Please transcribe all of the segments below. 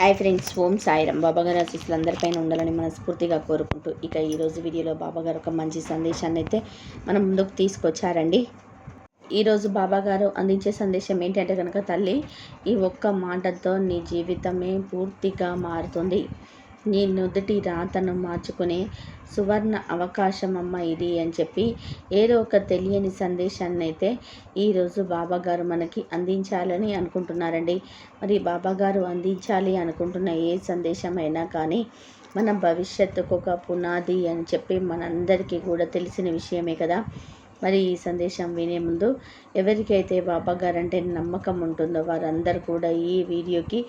Hi friends ఓం సాయిరం బాబాగారు ఆశీస్సులు అందరిపైన ఉండాలని మనస్ఫూర్తిగా కోరుకుంటూ ఇక ఈరోజు వీడియోలో బాబాగారు ఒక మంచి సందేశాన్ని అయితే మనం ముందుకు తీసుకొచ్చారండి. ఈరోజు బాబాగారు అందించే సందేశం ఏంటంటే కనుక తల్లి ఈ ఒక్క మాటతో నీ జీవితమే పూర్తిగా మారుతుంది. నీ నుదుటి రాతను మార్చుకునే సువర్ణ అవకాశం అమ్మ ఇది అని చెప్పి ఏదో ఒక తెలియని సందేశాన్ని అయితే ఈరోజు బాబాగారు మనకి అందించాలని అనుకుంటున్నారండి. మరి బాబాగారు అందించాలి అనుకుంటున్న ఏ సందేశమైనా కానీ మన భవిష్యత్తుకు ఒక పునాది అని చెప్పి మనందరికీ కూడా తెలిసిన విషయమే కదా. మరి ఈ సందేశం వినే ముందు ఎవరికైతే బాబా గారంటే నమ్మకం ఉంటుందో వారందరూ కూడా ఈ వీడియోకి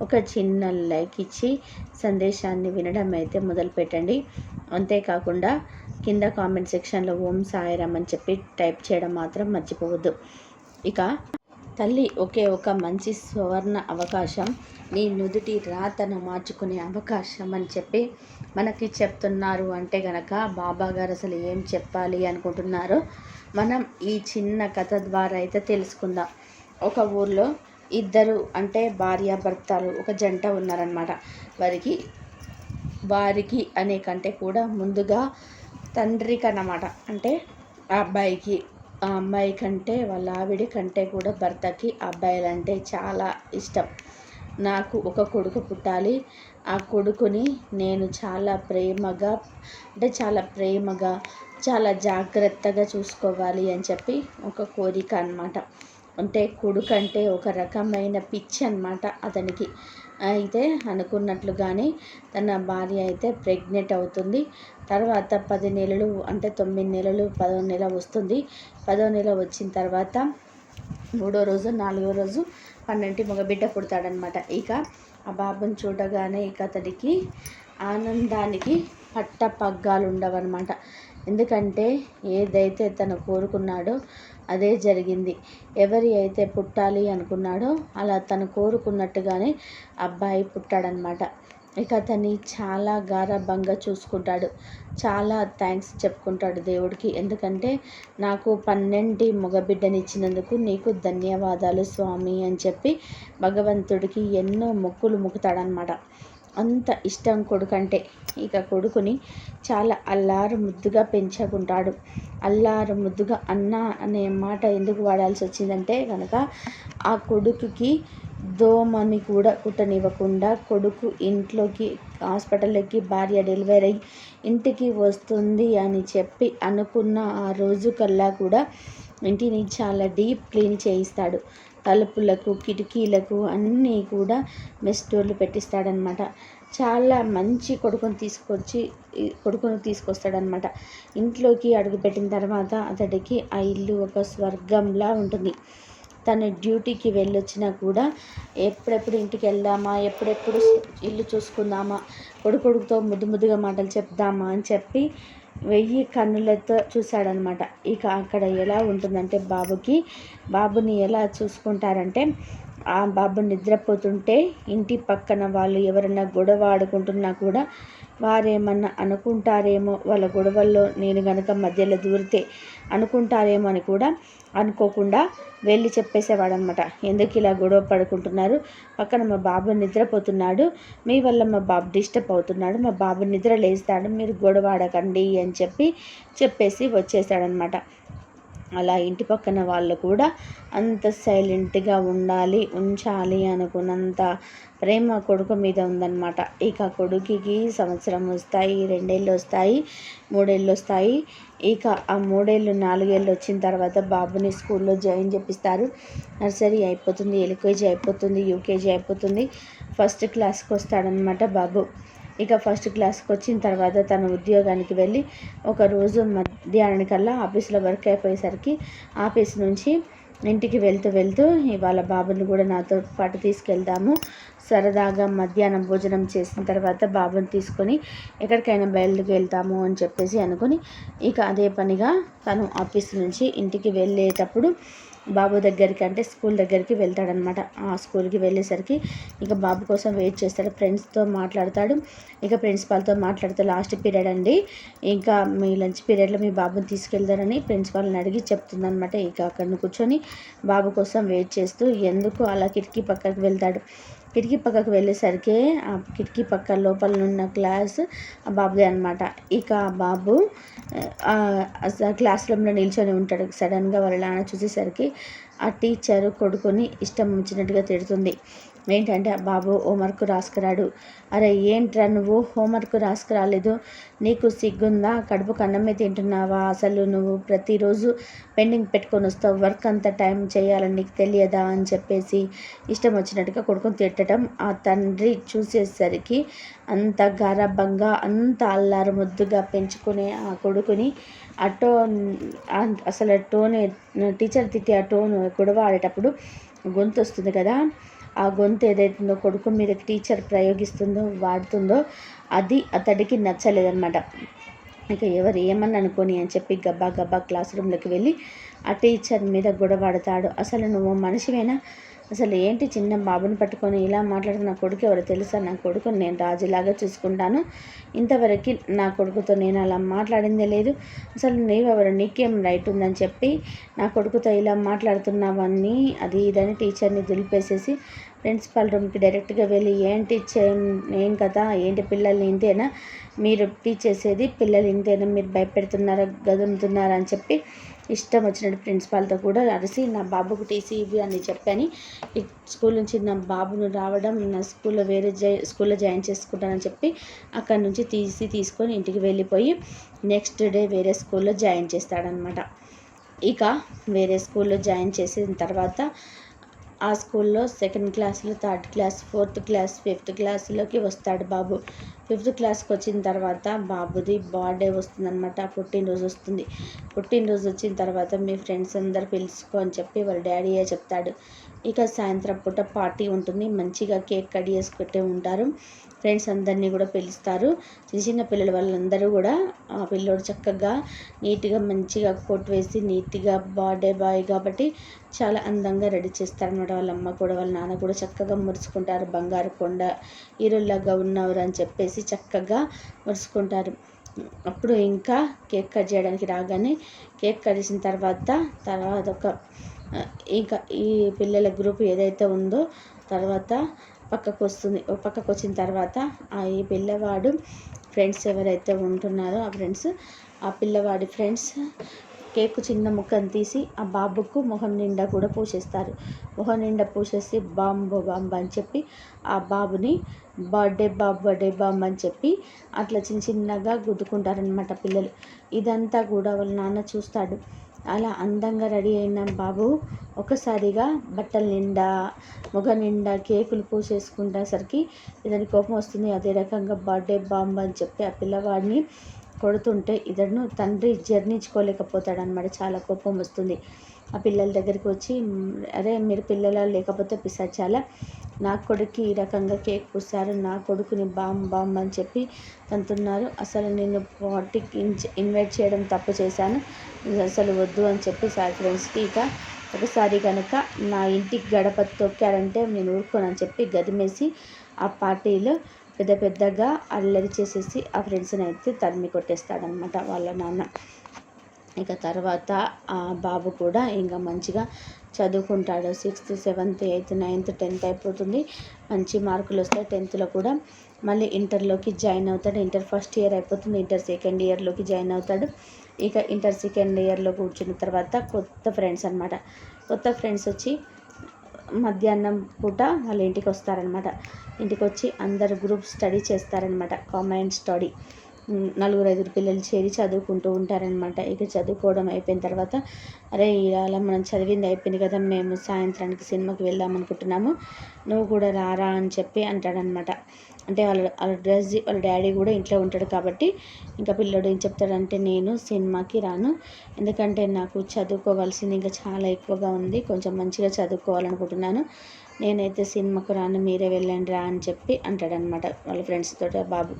ఒక చిన్న లైక్ ఇచ్చి సందేశాన్ని వినడం అయితే మొదలు పెట్టండి అంతేకాకుండా కింద కామెంట్ సెక్షన్లో ఓం సాయిరామ్ అని చెప్పి టైప్ చేయడం మాత్రం మర్చిపోవద్దు. ఇక తల్లి ఒకే ఒక మంచి సువర్ణ అవకాశం నీ నుదుటి రాతను మార్చుకునే అవకాశం అని చెప్పి మనకి చెప్తున్నారు అంటే గనక బాబా గారు అసలు ఏం చెప్పాలి అనుకుంటున్నారో మనం ఈ చిన్న కథ ద్వారా అయితే తెలుసుకుందాం. ఒక ఊర్లో ఇద్దరు అంటే భార్యాభర్తలు ఒక జంట ఉన్నారనమాట వారికి వారికి అనే కంటే కూడా ముందుగా తండ్రికి అన్నమాట అంటే ఆ అబ్బాయికి ఆ అమ్మాయి కంటే వాళ్ళ ఆవిడ కంటే కూడా భర్తకి అబ్బాయిలంటే చాలా ఇష్టం. నాకు ఒక కొడుకు పుట్టాలి. ఆ కొడుకుని నేను చాలా ప్రేమగా అంటే చాలా ప్రేమగా చాలా జాగ్రత్తగా చూసుకోవాలి అని చెప్పి ఒక కోరిక అనమాట అంటే కొడుకు అంటే ఒక రకమైన పిచ్చి అనమాట అతనికి. అయితే అనుకున్నట్లుగానే తన భార్య అయితే ప్రెగ్నెంట్ అవుతుంది. తర్వాత పది నెలలు అంటే తొమ్మిది నెలలు పదో నెల వస్తుంది. పదో నెల వచ్చిన తర్వాత మూడో రోజు నాలుగో రోజు పన్నెంటి మగబిడ్డ పుడతాడనమాట ఇక ఆ బాబుని చూడగానే ఇక అతడికి ఆనందానికి పట్ట పగ్గాలు ఉండవన్నమాట. ఎందుకంటే ఏదైతే తను కోరుకున్నాడో అదే జరిగింది. ఎవరి అయితే పుట్టాలి అనుకున్నాడో అలా తను కోరుకున్నట్టుగానే అబ్బాయి పుట్టాడనమాట ఇక అతన్ని చాలా గారాభంగా చూసుకుంటాడు. చాలా థ్యాంక్స్ చెప్పుకుంటాడు దేవుడికి. ఎందుకంటే నాకు పన్నెండు మగబిడ్డనిచ్చినందుకు నీకు ధన్యవాదాలు స్వామి అని చెప్పి భగవంతుడికి ఎన్నో మొక్కులు మొక్కుతాడనమాట అంత ఇష్టం కొడుకంటే. ఇక కొడుకుని చాలా అల్లారు ముద్దుగా పెంచుకుంటాడు. అల్లారు ముద్దుగా అన్న అనే మాట ఎందుకు వాడాల్సి వచ్చిందంటే కనుక ఆ కొడుకుకి దోమని కూడా కుట్టనివ్వకుండా కొడుకు ఇంట్లోకి హాస్పిటల్కి భార్య డెలివరీ అయ్యి ఇంటికి వస్తుంది అని చెప్పి అనుకున్న ఆ రోజు కల్లా కూడా ఇంటిని చాలా డీప్ క్లీన్ చేయిస్తాడు. తలుపులకు కిటికీలకు అన్నీ కూడా మెస్ డోర్లు పెట్టిస్తాడనమాట చాలా మంచి కొడుకుని తీసుకొచ్చి కొడుకుని తీసుకొస్తాడనమాట ఇంట్లోకి అడుగుపెట్టిన తర్వాత అతడికి ఆ ఇల్లు ఒక స్వర్గంలా ఉంటుంది. తను డ్యూటీకి వెళ్ళొచ్చినా కూడా ఎప్పుడెప్పుడు ఇంటికి వెళ్దామా ఎప్పుడెప్పుడు ఇల్లు చూసుకుందామా కొడుకొడుకుతో ముద్దు ముద్దుగా మాటలు చెప్దామా అని చెప్పి వెయ్యి కన్నులతో చూశాడనమాట. ఇక అక్కడ ఎలా ఉంటుందంటే బాబుకి బాబుని ఎలా చూసుకుంటారంటే ఆ బాబు నిద్రపోతుంటే ఇంటి పక్కన వాళ్ళు ఎవరైనా గొడవ ఆడుకుంటున్నా కూడా వారేమన్నా అనుకుంటారేమో వాళ్ళ గొడవల్లో నేను గనక మధ్యలో దూరితే అనుకుంటారేమో అని కూడా అనుకోకుండా వెళ్ళి చెప్పేసేవాడనమాట ఎందుకు ఇలా గొడవ పడుకుంటున్నారు? పక్కన మా బాబు నిద్రపోతున్నాడు. మీ వల్ల మా బాబు డిస్టర్బ్ అవుతున్నాడు. మా బాబు నిద్ర లేస్తాడు. మీరు గొడవ ఆడకండి అని చెప్పి చెప్పేసి వచ్చేసాడనమాట అలా ఇంటి పక్కన వాళ్ళు కూడా అంత సైలెంట్గా ఉండాలి ఉంచాలి అనుకున్నంత ప్రేమ కొడుకు మీద ఉందన్నమాట. ఇక కొడుకుకి సంవత్సరం వస్తాయి రెండేళ్ళు వస్తాయి మూడేళ్ళు వస్తాయి. ఇక ఆ మూడేళ్ళు నాలుగేళ్ళు వచ్చిన తర్వాత బాబుని స్కూల్లో జాయిన్ చేపిస్తారు. నర్సరీ అయిపోతుంది ఎల్కేజీ అయిపోతుంది యూకేజీ అయిపోతుంది. ఫస్ట్ క్లాస్కి వస్తాడనమాట బాబు. ఇక ఫస్ట్ క్లాస్కి వచ్చిన తర్వాత తన ఉద్యోగానికి వెళ్ళి ఒకరోజు మధ్యాహ్నానికల్లా ఆఫీస్లో వర్క్ అయిపోయేసరికి ఆఫీస్ నుంచి ఇంటికి వెళ్తూ వెళ్తూ ఇవాళ బాబుని కూడా నాతో పాటు తీసుకెళ్దాము. సరదాగా మధ్యాహ్నం భోజనం చేసిన తర్వాత బాబుని తీసుకొని ఎక్కడికైనా బయలుకి వెళ్తాము అని చెప్పేసి అనుకుని ఇక అదే పనిగా తను ఆఫీస్ నుంచి ఇంటికి వెళ్ళేటప్పుడు బాబు దగ్గరికి అంటే స్కూల్ దగ్గరికి వెళ్తాడనమాట ఆ స్కూల్కి వెళ్ళేసరికి ఇక బాబు కోసం వెయిట్ చేస్తాడు. ఫ్రెండ్స్తో మాట్లాడతాడు. ఇక ప్రిన్సిపాల్తో మాట్లాడితే లాస్ట్ పీరియడ్ అండి. ఇంకా మీ లంచ్ పీరియడ్లో మీ బాబుని తీసుకెళ్తారని ప్రిన్సిపాల్ని అడిగి చెప్తుందనమాట ఇక అక్కడ కూర్చొని బాబు కోసం వెయిట్ చేస్తూ ఎందుకు అలా కిటికీ పక్కకి వెళ్తాడు? కిటికీ పక్కకు వెళ్ళేసరికి ఆ కిటికీ పక్క లోపల ఉన్న క్లాస్ ఆ బాబుదే అనమాట ఇక ఆ బాబు క్లాస్ రూమ్లో నిల్చొని ఉంటాడు. సడన్గా వాళ్ళ నాన్న చూసేసరికి ఆ టీచర్ కొడుకుని ఇష్టం వచ్చినట్టుగా తిడుతుంది. ఏంటంటే బాబు హోంవర్క్ రాసుకురాడు. అరే ఏంట్రా నువ్వు? హోంవర్క్ రాసుకురాలేదు. నీకు సిగ్గుందా? కడుపు కన్నమే తింటున్నావా? అసలు నువ్వు ప్రతిరోజు పెండింగ్ పెట్టుకొని వస్తావు. వర్క్ అంత టైం చేయాలని నీకు తెలియదా? అని చెప్పేసి ఇష్టం వచ్చినట్టుగా కొడుకుని తిట్టడం ఆ తండ్రి చూసేసరికి అంత గారభంగా అంత అల్లారు ముద్దుగా పెంచుకునే ఆ కొడుకుని ఆ టోన్ అసలు టోన్ టీచర్ తిట్టి ఆ టోన్ గొడవ ఆడేటప్పుడు గొంతు వస్తుంది కదా. ఆ గొంతు ఏదైతుందో కొడుకు మీద టీచర్ ప్రయోగిస్తుందో వాడుతుందో అది అతడికి నచ్చలేదన్నమాట. ఇక ఎవరు ఏమని అనుకోని అని చెప్పి గబ్బా గబ్బా క్లాస్ రూమ్లోకి వెళ్ళి ఆ టీచర్ మీద గొడవాడతాడు అసలు నువ్వు మనిషివేనా? అసలు ఏంటి చిన్న బాబుని పట్టుకొని ఇలా మాట్లాడుతున్న కొడుకు ఎవరు తెలుసా? నా కొడుకుని నేను రాజులాగా చూసుకుంటాను. ఇంతవరకు నా కొడుకుతో నేను అలా మాట్లాడిందే లేదు. అసలు నీవెవరు? నీకేం రైట్ ఉందని చెప్పి నా కొడుకుతో ఇలా మాట్లాడుతున్నావని అది ఇదని టీచర్ని దులిపేసేసి ప్రిన్సిపల్ రూమ్కి డైరెక్ట్గా వెళ్ళి ఏంటి ఏం కదా ఏంటి పిల్లల్ని ఇంతేనా? మీరు టీచ్ చేసేది పిల్లలు ఇంతేనా? మీరు భయపెడుతున్నారా గదుముతున్నారా అని చెప్పి ఇష్టం వచ్చినట్టు ప్రిన్సిపాల్తో కూడా అరిసి నా బాబుకు టీసీ ఇవి అని చెప్పని ఈ స్కూల్ నుంచి నా బాబును రావడం నా స్కూల్లో వేరే జై స్కూల్లో జాయిన్ చేసుకుంటానని చెప్పి అక్కడి నుంచి తీసి తీసుకొని ఇంటికి వెళ్ళిపోయి నెక్స్ట్ డే వేరే స్కూల్లో జాయిన్ చేస్తాడనమాట. ఇక వేరే స్కూల్లో జాయిన్ చేసిన తర్వాత ఆ స్కూల్లో సెకండ్ క్లాస్లో third class fourth class fifth క్లాస్లోకి వస్తాడు బాబు. ఫిఫ్త్ క్లాస్కి వచ్చిన తర్వాత బాబుది బర్త్డే వస్తుందన్నమాట. పుట్టినరోజు వస్తుంది. పుట్టినరోజు వచ్చిన తర్వాత మీ ఫ్రెండ్స్ అందరు పిలుచుకో అని చెప్పి వాళ్ళ డాడీయే చెప్తాడు. ఇక సాయంత్రం పూట పార్టీ ఉంటుంది. మంచిగా కేక్ కట్ చేసుకుంటూ ఉంటారు. ఫ్రెండ్స్ అందరినీ కూడా పిలుస్తారు. చిన్న చిన్న పిల్లల వాళ్ళందరూ కూడా ఆ పిల్లోడు చక్కగా నీట్గా మంచిగా కోట్ వేసి నీట్గా బర్త్డే బాయ్ కాబట్టి చాలా అందంగా రెడీ చేస్తారనమాట వాళ్ళ అమ్మ కూడా వాళ్ళ నాన్న కూడా చక్కగా మురుచుకుంటారు. బంగారు కొండ హీరోలాగా ఉన్నవారు అని చెప్పేసి చక్కగా మురుచుకుంటారు. అప్పుడు ఇంకా కేక్ కట్ చేయడానికి రాగానే కేక్ కట్ చేసిన తర్వాత తర్వాత ఒక ఇంకా ఈ పిల్లల గ్రూప్ ఏదైతే ఉందో తర్వాత పక్కకు వస్తుంది ఓ పక్కకు వచ్చిన తర్వాత ఆ ఈ పిల్లవాడు ఫ్రెండ్స్ ఎవరైతే ఉంటున్నారో ఆ ఫ్రెండ్స్ ఆ పిల్లవాడి ఫ్రెండ్స్ కేక్ చిన్న ముక్కను తీసి ఆ బాబుకు మొహం నిండా కూడా పూసేస్తారు. మొహం నిండా పూసేసి బాంబో బాంబు అని చెప్పి ఆ బాబుని బర్త్డే బాబ్ బర్త్డే బాంబు అని చెప్పి అట్లా చిన్న చిన్నగా గుద్దుకుంటారనమాట పిల్లలు. ఇదంతా కూడా వాళ్ళ నాన్న చూస్తాడు. అలా అందంగా రెడీ అయినాం బాబు. ఒకసారిగా బట్టల నిండా మొగ నిండా కేకులు పూసేసుకుంటేసరికి ఇతని కోపం వస్తుంది. అదే రకంగా బర్త్డే బాంబ్ అని చెప్పి ఆ పిల్లవాడిని కొడుతుంటే ఇతను తండ్రి జర్ణించుకోలేకపోతాడనమాట చాలా కోపం వస్తుంది. ఆ పిల్లల దగ్గరికి వచ్చి అరే మీరు పిల్లల? లేకపోతే పిసాచాల నా కొడుక్కి ఈ రకంగా కేక్ పూసారు నా కొడుకుని బామ్ బామ్ అని చెప్పి తంతున్నారు. అసలు నేను పార్టీకి ఇన్వైట్ చేయడం తప్పు చేశాను. అసలు వద్దు అని చెప్పి సార్ ఫ్రెండ్స్కి ఇక ఒకసారి కనుక నా ఇంటికి గడప తొక్కారంటే నేను ఊరుకోనని చెప్పి గదిమేసి ఆ పార్టీలో పెద్ద పెద్దగా అల్లరి చేసేసి ఆ ఫ్రెండ్స్ని అయితే తరిమి కొట్టేస్తాడనమాట వాళ్ళ నాన్న. ఇక తర్వాత ఆ బాబు కూడా ఇంకా మంచిగా చదువుకుంటాడు. Sixth seventh eighth ninth tenth అయిపోతుంది. మంచి మార్కులు వస్తాయి. టెన్త్లో కూడా మళ్ళీ ఇంటర్లోకి జాయిన్ అవుతాడు. ఇంటర్ ఫస్ట్ ఇయర్ అయిపోతుంది. ఇంటర్ సెకండ్ ఇయర్లోకి జాయిన్ అవుతాడు. ఇక ఇంటర్ సెకండ్ ఇయర్లో కూర్చున్న తర్వాత కొత్త ఫ్రెండ్స్ అనమాట కొత్త ఫ్రెండ్స్ వచ్చి మధ్యాహ్నం పూట వాళ్ళ ఇంటికి వస్తారనమాట ఇంటికి వచ్చి అందరు గ్రూప్ స్టడీ చేస్తారనమాట కామెంట్ స్టడీ నలుగురు ఐదుగురు పిల్లలు చేరి చదువుకుంటూ ఉంటారనమాట ఇక చదువుకోవడం అయిపోయిన తర్వాత అరే ఇలా మనం చదివింది అయిపోయింది కదా మేము సాయంత్రానికి సినిమాకి వెళ్దాం అనుకుంటున్నాము. నువ్వు కూడా రారా అని చెప్పి అంటాడనమాట అంటే వాళ్ళ వాళ్ళ డ్రెస్ వాళ్ళ డాడీ కూడా ఇంట్లో ఉంటాడు కాబట్టి ఇంకా పిల్లడు ఏం చెప్తాడంటే నేను సినిమాకి రాను. ఎందుకంటే నాకు చదువుకోవాల్సింది ఇంకా చాలా ఎక్కువగా ఉంది. కొంచెం మంచిగా చదువుకోవాలనుకుంటున్నాను. నేనైతే సినిమాకు రాను మీరే వెళ్ళండి రా అని చెప్పి అంటాడనమాట వాళ్ళ ఫ్రెండ్స్ తోటి బాబు.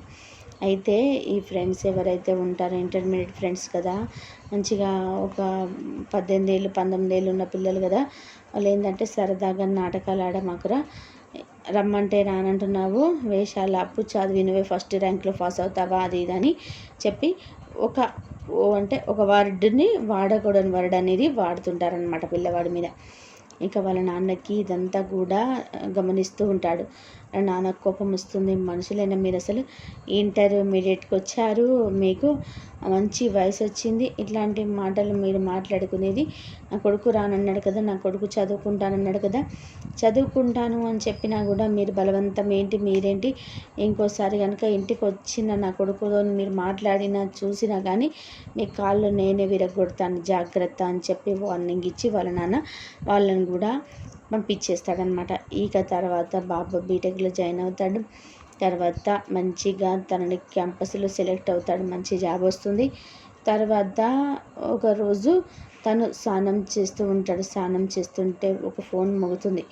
అయితే ఈ ఫ్రెండ్స్ ఎవరైతే ఉంటారో ఇంటర్మీడియట్ ఫ్రెండ్స్ కదా మంచిగా ఒక పద్దెనిమిది ఏళ్ళు పంతొమ్మిది ఏళ్ళు ఉన్న పిల్లలు కదా వాళ్ళు ఏంటంటే సరదాగా నాటకాలు ఆడమాకురా. రమ్మంటే రానంటున్నావు. వేషాలు అప్పు చదివి నువ్వే ఫస్ట్ ర్యాంక్లో పాస్ అవుతావా? అది ఇది అని చెప్పి ఒక అంటే ఒక వర్డ్ని వాడకూడని వర్డ్ అనేది వాడుతుంటారనమాట పిల్లవాడి మీద. ఇక వాళ్ళ నాన్నకి ఇదంతా కూడా గమనిస్తూ ఉంటాడు. నాన్నకు కోపం వస్తుంది. మనుషులైన మీరు అసలు ఇంటర్మీడియట్కి వచ్చారు. మీకు మంచి వయసు వచ్చింది. ఇట్లాంటి మాటలు మీరు మాట్లాడుకునేది నా కొడుకు రానన్నాడు కదా నా కొడుకు చదువుకుంటానన్నాడు కదా చదువుకుంటాను అని చెప్పినా కూడా మీరు బలవంతం ఏంటి మీరేంటి? ఇంకోసారి కనుక ఇంటికి వచ్చిన నా కొడుకుతో మీరు మాట్లాడినా చూసినా కానీ మీ కాళ్ళు నేనే విరగొడతాను జాగ్రత్త అని చెప్పి వార్నింగ్ ఇచ్చి వాళ్ళ నాన్న వాళ్ళని కూడా పంపించేస్తాడనమాట ఇక తర్వాత బాబు బీటెక్లో జాయిన్ అవుతాడు. తర్వాత మంచిగా తనని క్యాంపస్లో సెలెక్ట్ అవుతాడు. మంచి జాబ్ వస్తుంది. తర్వాత ఒకరోజు తను స్నానం చేస్తూ ఉంటాడు. స్నానం చేస్తుంటే ఒక ఫోన్ మోగుతుంది.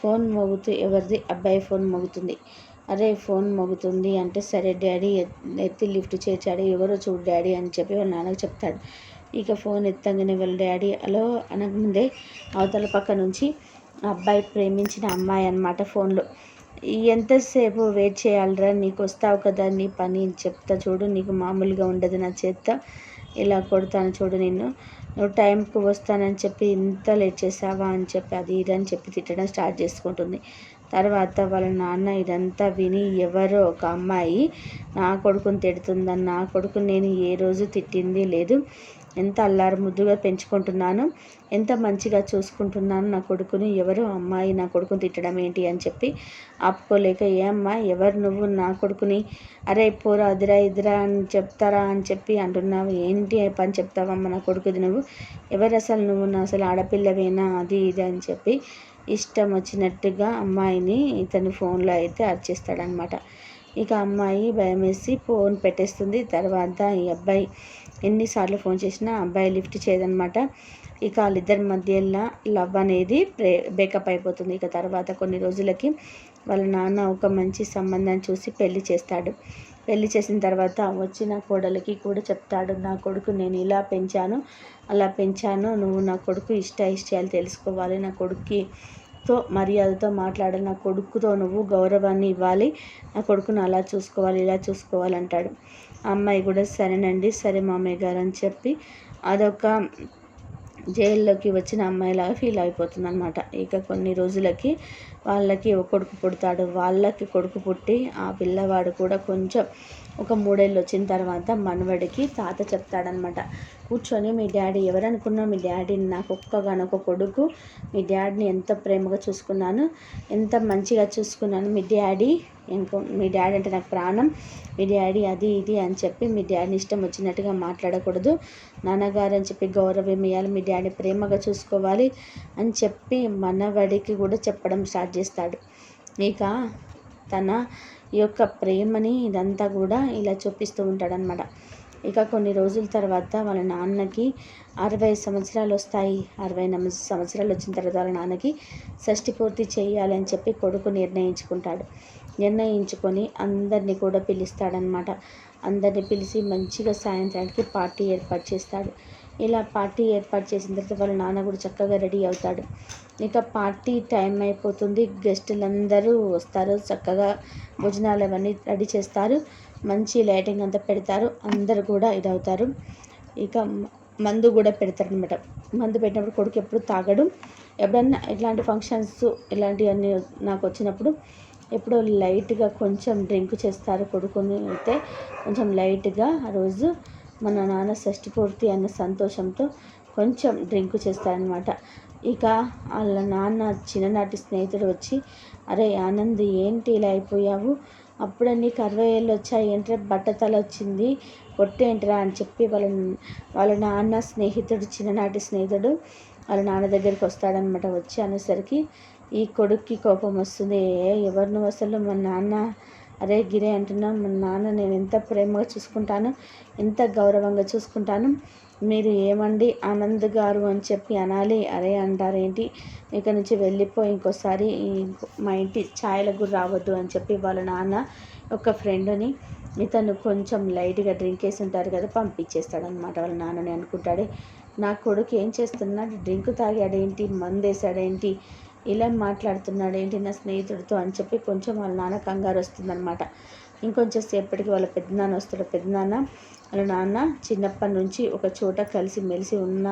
ఫోన్ మోగుతూ ఎవరిది? అబ్బాయి ఫోన్ మోగుతుంది. అరే ఫోన్ మోగుతుంది అంటే సరే డాడీ ఎత్తి లిఫ్ట్ చేర్చాడు. ఎవరో చూడు డాడీ అని చెప్పి వాళ్ళ నాన్నకు చెప్తాడు. ఇక ఫోన్ ఎత్తంగానే వాళ్ళ డాడీ అలో అనకముందే అవతల పక్క నుంచి అబ్బాయి ప్రేమించిన అమ్మాయి అనమాట ఫోన్లో. ఎంతసేపు వెయిట్ చేయాలరా నీకు వస్తావు కదా నీ పని చెప్తా చూడు నీకు మామూలుగా ఉండదు నా చేత్త. ఇలా కొడతాను చూడు నిన్ను. నువ్వు టైంకి వస్తానని చెప్పి ఇంత లేట్ చేసావా అని చెప్పి అది ఇది అని చెప్పి తిట్టడం స్టార్ట్ చేసుకుంటుంది. తర్వాత వాళ్ళ నాన్న ఇదంతా విని ఎవరో ఒక అమ్మాయి నా కొడుకుని తిడుతుందని నా కొడుకుని నేను ఏ రోజు తిట్టింది లేదు. ఎంత అల్లారు ముద్దుగా పెంచుకుంటున్నాను ఎంత మంచిగా చూసుకుంటున్నాను నా కొడుకుని ఎవరు అమ్మాయి నా కొడుకుని తిట్టడం ఏంటి అని చెప్పి ఆపుకోలేక ఏ అమ్మా ఎవరు నువ్వు నా కొడుకుని? అరే పోరా అదిరా ఇదిరా అని చెప్తారా అని చెప్పి అంటున్నావు. ఏంటి పని చెప్తావమ్మా నా కొడుకుది నువ్వు? ఎవరు అసలు నువ్వు? నా అసలు ఆడపిల్లవేనా? అది ఇది అని చెప్పి ఇష్టం వచ్చినట్టుగా అమ్మాయిని ఇతను ఫోన్లో అయితే అర్చిస్తాడనమాట. ఇక అమ్మాయి భయం వేసి ఫోన్ పెట్టేస్తుంది. తర్వాత ఈ అబ్బాయి ఎన్నిసార్లు ఫోన్ చేసినా అబ్బాయి లిఫ్ట్ చేయదనమాట ఇక వాళ్ళిద్దరి మధ్యలో లవ్ అనేది బ్రే బ్రేకప్ అయిపోతుంది. ఇక తర్వాత కొన్ని రోజులకి వాళ్ళ నాన్న ఒక మంచి సంబంధం చూసి పెళ్ళి చేస్తాడు. పెళ్ళి చేసిన తర్వాత వచ్చిన కోడలికి కూడా చెప్తాడు నా కొడుకు నేను ఇలా పెంచాను అలా పెంచాను నువ్వు నా కొడుకు ఇష్ట ఇష్టాలు తెలుసుకోవాలి నా కొడుక్కి తో మర్యాదతో మాట్లాడాలి నా కొడుకుతో నువ్వు గౌరవాన్ని ఇవ్వాలి. నా కొడుకును అలా చూసుకోవాలి ఇలా చూసుకోవాలి అంటాడు. అమ్మాయి కూడా సరేనండి సరే మామయ్య గారు అని చెప్పి అదొక జైల్లోకి వచ్చిన అమ్మాయిలాగా ఫీల్ అయిపోతుంది అనమాట ఇక కొన్ని రోజులకి వాళ్ళకి ఒక కొడుకు పుడతాడు. వాళ్ళకి కొడుకు పుట్టి ఆ పిల్లవాడు కూడా కొంచెం ఒక మూడేళ్ళు వచ్చిన తర్వాత మనవడికి తాత చెప్తాడనమాట కూర్చొని మీ డాడీ ఎవరనుకున్నా మీ డాడీని నాకు ఒక్కగానొక కొడుకు మీ డాడీని ఎంత ప్రేమగా చూసుకున్నాను ఎంత మంచిగా చూసుకున్నాను మీ డాడీ ఇంకో మీ డాడీ అంటే నాకు ప్రాణం మీ డాడీ అది ఇది అని చెప్పి మీ డాడీని ఇష్టం వచ్చినట్టుగా మాట్లాడకూడదు నాన్నగారు అని చెప్పి గౌరవం ఇవ్వాలి మీ డాడీ ప్రేమగా చూసుకోవాలి అని చెప్పి మనవడికి కూడా చెప్పడం స్టార్ట్ చేస్తాడు. ఇక తన ఈ యొక్క ప్రేమని ఇదంతా కూడా ఇలా చూపిస్తూ ఉంటాడనమాట ఇక కొన్ని రోజుల తర్వాత వాళ్ళ నాన్నకి అరవై సంవత్సరాలు వస్తాయి. అరవై సంవత్సరాలు వచ్చిన తర్వాత వాళ్ళ నాన్నకి షష్టి పూర్తి చేయాలి అని చెప్పి కొడుకు నిర్ణయించుకుంటాడు. నిర్ణయించుకొని అందరినీ కూడా పిలుస్తాడనమాట అందరినీ పిలిచి మంచిగా సాయంత్రానికి పార్టీ ఏర్పాటు చేస్తాడు. ఇలా పార్టీ ఏర్పాటు చేసిన తర్వాత వాళ్ళ నాన్న కూడా చక్కగా రెడీ అవుతాడు. ఇక పార్టీ టైం అయిపోతుంది. గెస్టులందరూ వస్తారు. చక్కగా భోజనాలు అవన్నీ రెడీ చేస్తారు. మంచి లైటింగ్ అంతా పెడతారు. అందరు కూడా ఇదవుతారు. ఇక మందు కూడా పెడతారు అనమాట మందు పెట్టినప్పుడు కొడుకు ఎప్పుడు తాగడు. ఎప్పుడన్నా ఇట్లాంటి ఫంక్షన్స్ ఇలాంటివన్నీ నాకు వచ్చినప్పుడు ఎప్పుడో లైట్గా కొంచెం డ్రింక్ చేస్తారు కొడుకుని అయితే. కొంచెం లైట్గా ఆ రోజు మన నాన్న షష్టి పూర్తి అన్న సంతోషంతో కొంచెం డ్రింక్ చేస్తారనమాట ఇక వాళ్ళ నాన్న చిన్ననాటి స్నేహితుడు వచ్చి అరే ఆనంద్ ఏంటి ఇలా అయిపోయావు? అప్పుడే నీకు అరవై ఏళ్ళు వచ్చాయి తల బట్టతల వచ్చింది? పొట్టేంట్రా? అని చెప్పి వాళ్ళ వాళ్ళ నాన్న స్నేహితుడు చిన్ననాటి స్నేహితుడు వాళ్ళ నాన్న దగ్గరికి వస్తాడనమాట వచ్చి అనేసరికి ఈ కొడుక్కి కోపం వస్తుంది. ఏ ఎవరు నువ్వు అసలు మా నాన్న అరే గిరే అంటున్నా మా నాన్న నేను ఎంత ప్రేమగా చూసుకుంటాను ఎంత గౌరవంగా చూసుకుంటాను మీరు ఏమండి ఆనంద్ గారు అని చెప్పి అనాలి. అరే అంటారేంటి ఇక్కడ నుంచి వెళ్ళిపోయి ఇంకోసారి మా ఇంటి ఛాయలకు కూడా రావద్దు అని చెప్పి వాళ్ళ నాన్న ఒక ఫ్రెండ్ని ఇతను కొంచెం లైట్గా డ్రింక్ వేసి ఉంటారు కదా పంపించేస్తాడు అనమాట వాళ్ళ నాన్నని అనుకుంటాడే. నా కొడుకు ఏం చేస్తున్నాడు? డ్రింక్ తాగాడేంటి? మందేశాడేంటి? ఇలా మాట్లాడుతున్నాడు ఏంటి నా స్నేహితుడితో? అని చెప్పి కొంచెం వాళ్ళ నాన్న కంగారు వస్తుందన్నమాట. ఇంకొంచెం సేపటికి వాళ్ళ పెద్దనాన్న వస్తాడు. పెద్దనాన్న వాళ్ళ నాన్న చిన్నప్పటి నుంచి ఒక చోట కలిసి మెలిసి ఉన్న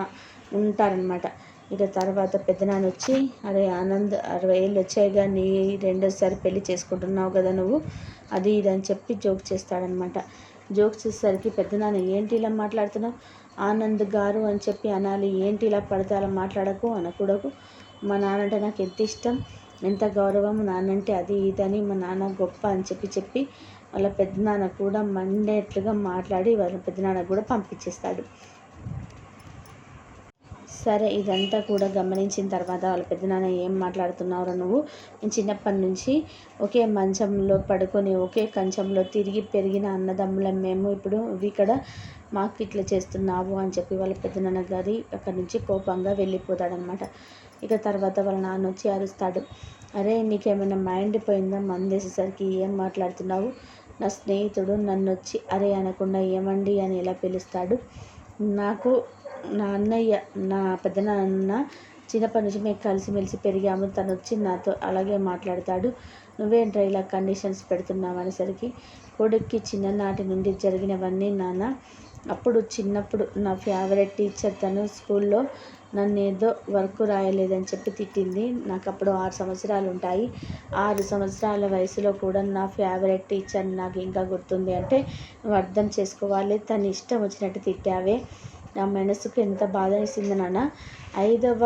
ఉంటారనమాట ఇక తర్వాత పెద్దనాన్న వచ్చి అరే ఆనంద్ అరవై ఏళ్ళు వచ్చాయి కానీ రెండోసారి పెళ్ళి చేసుకుంటున్నావు కదా నువ్వు? అది ఇది అని చెప్పి జోక్ చేస్తాడనమాట జోక్ చేసేసరికి పెద్దనాన్న ఏంటి ఇలా మాట్లాడుతున్నావు? ఆనంద్ గారు అని చెప్పి అనాలి ఏంటి ఇలా పడితే అలా మాట్లాడకు అనకూడదు మా నాన్న అంటే నాకు ఎంత ఇష్టం ఎంత గౌరవం నాన్నంటే అది ఇదని మా నాన్న గొప్ప అని చెప్పి చెప్పి వాళ్ళ పెద్దనాన్న కూడా మండేట్లుగా మాట్లాడి వాళ్ళ పెద్దనాన్న కూడా పంపించేస్తాడు. సరే ఇదంతా కూడా గమనించిన తర్వాత వాళ్ళ పెద్దనాన్న ఏం మాట్లాడుతున్నారో నువ్వు నేను చిన్నప్పటి నుంచి ఒకే మంచంలో పడుకొని ఒకే కంచంలో తిరిగి పెరిగిన అన్నదమ్ములం మేము ఇప్పుడు ఇక్కడ మాకు ఇట్లా చేస్తున్నావు అని చెప్పి వాళ్ళ పెద్దనాన్న గారి అక్కడి నుంచి కోపంగా వెళ్ళిపోతాడనమాట ఇక తర్వాత వాళ్ళ నాన్న వచ్చి అరుస్తాడు. అరే నీకేమైనా మైండ్ పోయిందా మందేసేసరికి ఏం మాట్లాడుతున్నావు? నా స్నేహితుడు నన్ను వచ్చి అరే అనకుండా ఏమండి అని ఎలా పిలుస్తాడు. నాకు నా అన్నయ్య నా పెద్దనాన్న చిన్నప్పటి నుంచి మేము కలిసిమెలిసి పెరిగాము. తను వచ్చి నాతో అలాగే మాట్లాడతాడు. నువ్వేంట్రా ఇలా కండిషన్స్ పెడుతున్నావు అనేసరికి కొడుక్కి చిన్ననాటి నుండి జరిగినవన్నీ నాన్న అప్పుడు చిన్నప్పుడు నా ఫేవరెట్ టీచర్ తను స్కూల్లో నన్ను ఏదో వర్క్ రాయలేదని చెప్పి తిట్టింది. నాకు అప్పుడు ఆరు సంవత్సరాలు ఉంటాయి. ఆరు సంవత్సరాల వయసులో కూడా నా ఫేవరెట్ టీచర్ నాకు ఇంకా గుర్తుంది అంటే నువ్వు అర్థం చేసుకోవాలి. తను ఇష్టం వచ్చినట్టు తిట్టావే. నా మనసుకు ఎంత బాధ వేసింది నాన్న. ఐదవ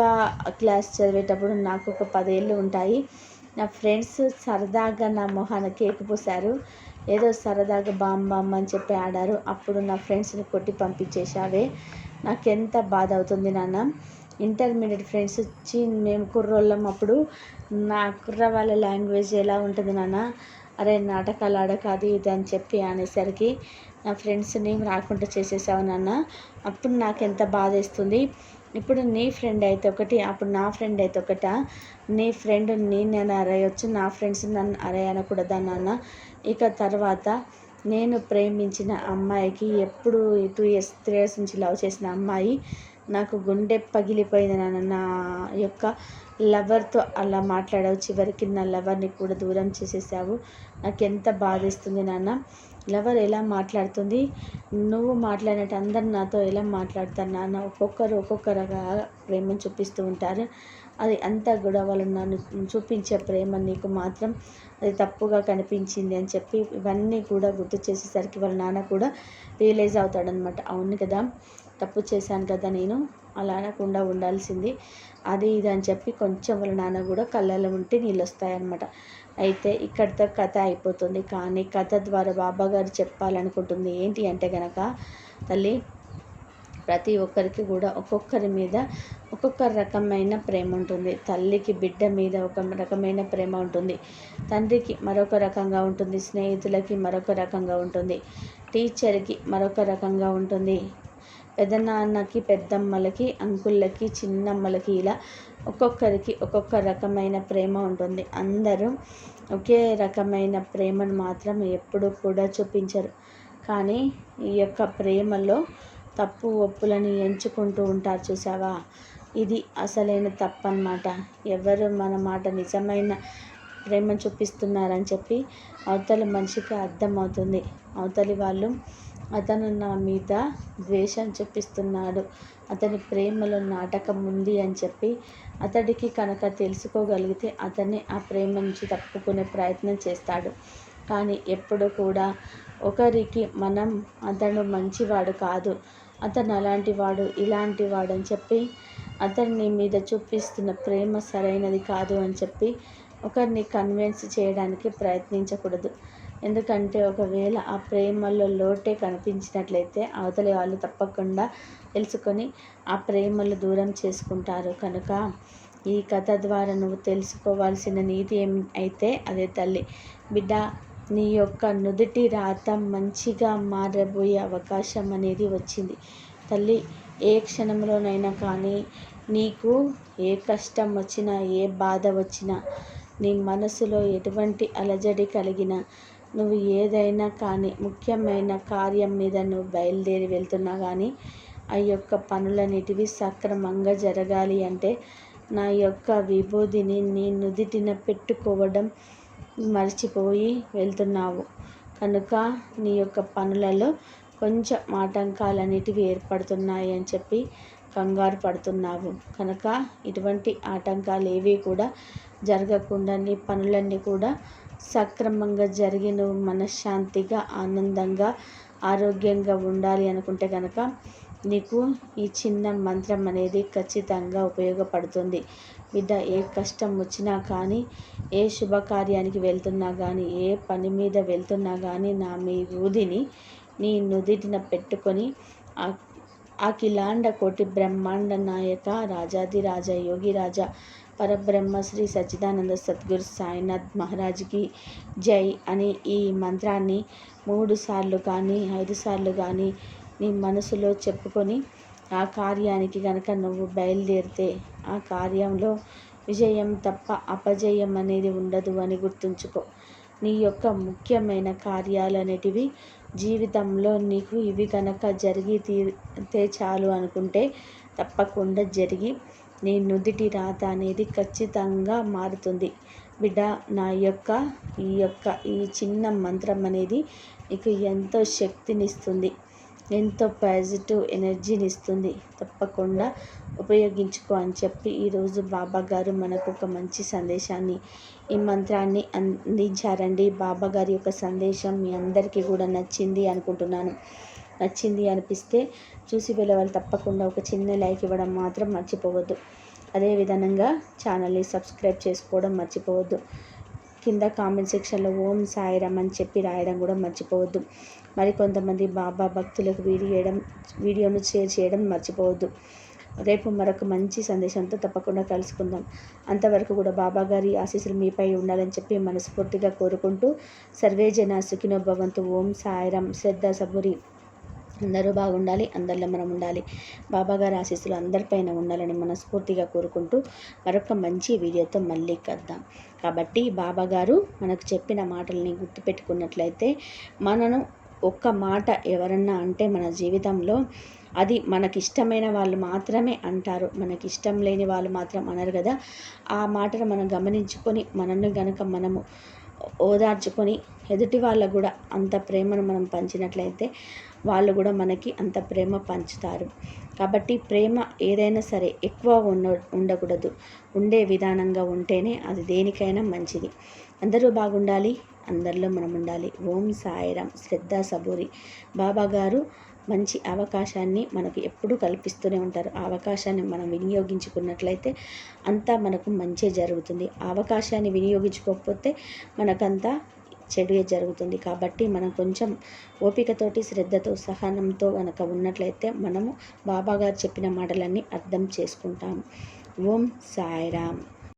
క్లాస్ చదివేటప్పుడు నాకు ఒక పదేళ్ళు ఉంటాయి. నా ఫ్రెండ్స్ సరదాగా నా మొహాన కేక్ పూసారు ఏదో సరదాగా బామ్ బామ్ అని చెప్పి ఆడారు. అప్పుడు నా ఫ్రెండ్స్ని కొట్టి పంపించేశావే. నాకెంత బాధ అవుతుంది నాన్న. ఇంటర్మీడియట్ ఫ్రెండ్స్ వచ్చి మేము కుర్రోళ్ళం అప్పుడు. నా కుర్ర వాళ్ళ లాంగ్వేజ్ ఎలా ఉంటుంది నాన్న? అరే నాటకాలు ఆడక అది ఇది అని చెప్పి అనేసరికి నా ఫ్రెండ్స్ని రాకుండా చేసేసావు నాన్న. అప్పుడు నాకు ఎంత బాధ వేస్తుంది? ఇప్పుడు నీ ఫ్రెండ్ అయితే ఒకటి అప్పుడు నా ఫ్రెండ్ అయితే ఒకట? నీ ఫ్రెండ్ నేను అరేయొచ్చు నా ఫ్రెండ్స్ నన్ను అరే అనకూడదా నాన్న? ఇక తర్వాత నేను ప్రేమించిన అమ్మాయికి ఎప్పుడు టూ ఇయర్స్ త్రీ ఇయర్స్ నుంచి లవ్ చేసిన అమ్మాయి నాకు గుండె పగిలిపోయింది నాన్న. నా యొక్క లవర్తో అలా మాట్లాడావు. చివరికి నా లవర్ని కూడా దూరం చేసేసావు. నాకు ఎంత బాధిస్తుంది నాన్న? లవర్ ఎలా మాట్లాడుతుంది? నువ్వు మాట్లాడినట్టు అందరు నాతో ఎలా మాట్లాడతారు నాన్న? ఒక్కొక్కరు ఒక్కొక్కరుగా ప్రేమను చూపిస్తూ ఉంటారు. అది అంతా కూడా వాళ్ళు నన్ను చూపించే ప్రేమ నీకు మాత్రం అది తప్పుగా కనిపించింది అని చెప్పి ఇవన్నీ కూడా గుర్తు చేసేసరికి వాళ్ళ నాన్న కూడా రియలైజ్ అవుతాడనమాట అవును కదా తప్పు చేశాను కదా నేను అలా అనకుండా ఉండాల్సింది. అది ఇది అని చెప్పి కొంచెం వాళ్ళ నాన్న కూడా కళ్ళలో ఉంటే నీళ్ళు వస్తాయన్నమాట. అయితే ఇక్కడితో కథ అయిపోతుంది. కానీ కథ ద్వారా బాబాగారు చెప్పాలనుకుంటుంది ఏంటి అంటే కనుక తల్లి ప్రతి ఒక్కరికి కూడా ఒక్కొక్కరి మీద ఒక్కొక్క రకమైన ప్రేమ ఉంటుంది. తల్లికి బిడ్డ మీద ఒక రకమైన ప్రేమ ఉంటుంది. తండ్రికి మరొక రకంగా ఉంటుంది. స్నేహితులకి మరొక రకంగా ఉంటుంది. టీచర్కి మరొక రకంగా ఉంటుంది. పెదనాన్నకి పెద్దమ్మలకి అంకుళ్ళకి చిన్నమ్మలకి ఇలా ఒక్కొక్కరికి ఒక్కొక్క రకమైన ప్రేమ ఉంటుంది. అందరూ ఒకే రకమైన ప్రేమను మాత్రం ఎప్పుడూ కూడా చూపించరు. కానీ ఈ యొక్క ప్రేమలో తప్పు ఒప్పులని ఎంచుకుంటూ ఉంటారు చూసావా ఇది అసలైన తప్పు అన్నమాట ఎవరు మన మాట నిజమైన ప్రేమ చూపిస్తున్నారని చెప్పి అవతలి మనిషికి అర్థమవుతుంది. అవతలి వాళ్ళు అతను నా మీద ద్వేషం చూపిస్తున్నాడు. అతని ప్రేమలో నాటకం ఉంది అని చెప్పి అతడికి కనుక తెలుసుకోగలిగితే అతన్ని ఆ ప్రేమ నుంచి తప్పుకునే ప్రయత్నం చేస్తాడు. కానీ ఎప్పుడు కూడా ఒకరికి మనం అతను మంచివాడు కాదు. అతను అలాంటి వాడు ఇలాంటి వాడు అని చెప్పి అతన్ని మీద చూపిస్తున్న ప్రేమ సరైనది కాదు అని చెప్పి ఒకరిని కన్విన్స్ చేయడానికి ప్రయత్నించకూడదు. ఎందుకంటే ఒకవేళ ఆ ప్రేమలో లోటే కనిపించినట్లయితే అవతలి వాళ్ళు తప్పకుండా తెలుసుకొని ఆ ప్రేమలు దూరం చేసుకుంటారు. కనుక ఈ కథ ద్వారా నువ్వు తెలుసుకోవాల్సిన నీతి ఏమి అయితే అదే తల్లి బిడ్డ నీ యొక్క నుదుటి రాత మంచిగా మారబోయే అవకాశం అనేది వచ్చింది. తల్లి ఏ క్షణంలోనైనా కానీ నీకు ఏ కష్టం వచ్చినా ఏ బాధ వచ్చినా నీ మనసులో ఎటువంటి అలజడి కలిగినా నువ్వు ఏదైనా కానీ ముఖ్యమైన కార్యం మీద నువ్వు బయలుదేరి వెళ్తున్నా కానీ ఆ యొక్క పనులన్నిటివి సక్రమంగా జరగాలి అంటే నా యొక్క విభూదిని నీ నుదిటిన పెట్టుకోవడం మర్చిపోయి వెళ్తున్నావు. కనుక నీ యొక్క పనులలో కొంచెం ఆటంకాలు అనేటివి ఏర్పడుతున్నాయి అని చెప్పి కంగారు పడుతున్నావు. కనుక ఇటువంటి ఆటంకాలు ఏవి కూడా జరగకుండా నీ పనులన్నీ కూడా సక్రమంగా జరిగి నువ్వు మనశ్శాంతిగా ఆనందంగా ఆరోగ్యంగా ఉండాలి అనుకుంటే కనుక నీకు ఈ చిన్న మంత్రం అనేది ఖచ్చితంగా ఉపయోగపడుతుంది. బిడ్డ ఏ కష్టం వచ్చినా కానీ ఏ శుభకార్యానికి వెళ్తున్నా కానీ ఏ పని మీద వెళ్తున్నా కానీ నా మీ ఊదిని నీ నుదిటిన పెట్టుకొని అఖిలాండ కోటి బ్రహ్మాండ నాయక రాజాది రాజా యోగి రాజా పరబ్రహ్మ శ్రీ సచ్చిదానంద సద్గురు సాయినాథ్ మహారాజ్కి జై అని ఈ మంత్రాన్ని మూడు సార్లు కానీ ఐదు సార్లు కానీ నీ మనసులో చెప్పుకొని ఆ కార్యానికి కనుక నువ్వు బయలుదేరితే ఆ కార్యంలో విజయం తప్ప అపజయం అనేది ఉండదు అని గుర్తుంచుకో. నీ యొక్క ముఖ్యమైన కార్యాలు అనేటివి జీవితంలో నీకు ఇవి కనుక జరిగి తీరితే చాలు అనుకుంటే తప్పకుండా జరిగి నీ నుదిటి రాత అనేది ఖచ్చితంగా మారుతుంది. బిడ్డ నా యొక్క ఈ యొక్క ఈ చిన్న మంత్రం అనేది నీకు ఎంతో శక్తినిస్తుంది. ఎంతో పాజిటివ్ ఎనర్జీని ఇస్తుంది తప్పకుండా ఉపయోగించుకో అని చెప్పి ఈరోజు బాబా గారు మనకు ఒక మంచి సందేశాన్ని ఈ మంత్రాన్ని అందించారండి. బాబా గారి యొక్క సందేశం మీ అందరికీ కూడా నచ్చింది అనుకుంటున్నాను. నచ్చింది అనిపిస్తే చూసి వెళ్ళవాలి. తప్పకుండా ఒక చిన్న లైక్ ఇవ్వడం మాత్రం మర్చిపోవద్దు. అదే విధంగా ఛానల్ని సబ్స్క్రైబ్ చేసుకోవడం మర్చిపోవద్దు. కింద కామెంట్ సెక్షన్లో ఓం సాయిరామ్ అని చెప్పి రాయడం కూడా మర్చిపోవద్దు. మరి కొంతమంది బాబా భక్తులకు వీడియో వీడియోను షేర్ చేయడం మర్చిపోవద్దు. రేపు మరొక మంచి సందేశంతో తప్పకుండా కలుసుకుందాం. అంతవరకు కూడా బాబా గారి ఆశీస్సులు మీపై ఉండాలని చెప్పి మనస్ఫూర్తిగా కోరుకుంటూ సర్వే జన సుఖినో భవంతు. ఓం సాయిరామ్. శ్రద్ధ సబురి. అందరూ బాగుండాలి అందరిలో మనం ఉండాలి. బాబాగారి ఆశీస్సులు అందరిపైన ఉండాలని మనస్ఫూర్తిగా కోరుకుంటూ మరొక మంచి వీడియోతో మళ్ళీ కద్దాం కాబట్టి బాబాగారు మనకు చెప్పిన మాటల్ని గుర్తుపెట్టుకున్నట్లయితే మనను ఒక్క మాట ఎవరన్నా అంటే మన జీవితంలో అది మనకిష్టమైన వాళ్ళు మాత్రమే అంటారు. మనకి ఇష్టం లేని వాళ్ళు మాత్రం అనరు కదా. ఆ మాటను మనం గమనించుకొని మనల్ని గనక మనము ఓదార్చుకొని ఎదుటి వాళ్ళకు కూడా అంత ప్రేమను మనం పంచినట్లయితే వాళ్ళు కూడా మనకి అంత ప్రేమ పంచుతారు. కాబట్టి ప్రేమ ఏదైనా సరే ఎక్కువ ఉండ ఉండకూడదు. ఉండే విధానంగా ఉంటేనే అది దేనికైనా మంచిది. అందరూ బాగుండాలి అందరిలో మనం ఉండాలి. ఓం సాయిరామ్. శ్రద్ధ సబూరి. బాబా గారు మంచి అవకాశాన్ని మనకు ఎప్పుడూ కల్పిస్తూనే ఉంటారు. ఆ అవకాశాన్ని మనం వినియోగించుకున్నట్లయితే అంతా మనకు మంచి జరుగుతుంది. ఆ అవకాశాన్ని వినియోగించుకోకపోతే మనకంతా చెడుగా జరుగుతుంది కాబట్టి మనం కొంచెం ఓపికతోటి శ్రద్ధతో సహనంతో కనుక ఉన్నట్లయితే మనము బాబాగారు చెప్పిన మాటలన్నీ అర్థం చేసుకుంటాము ఓం సాయిరామ్.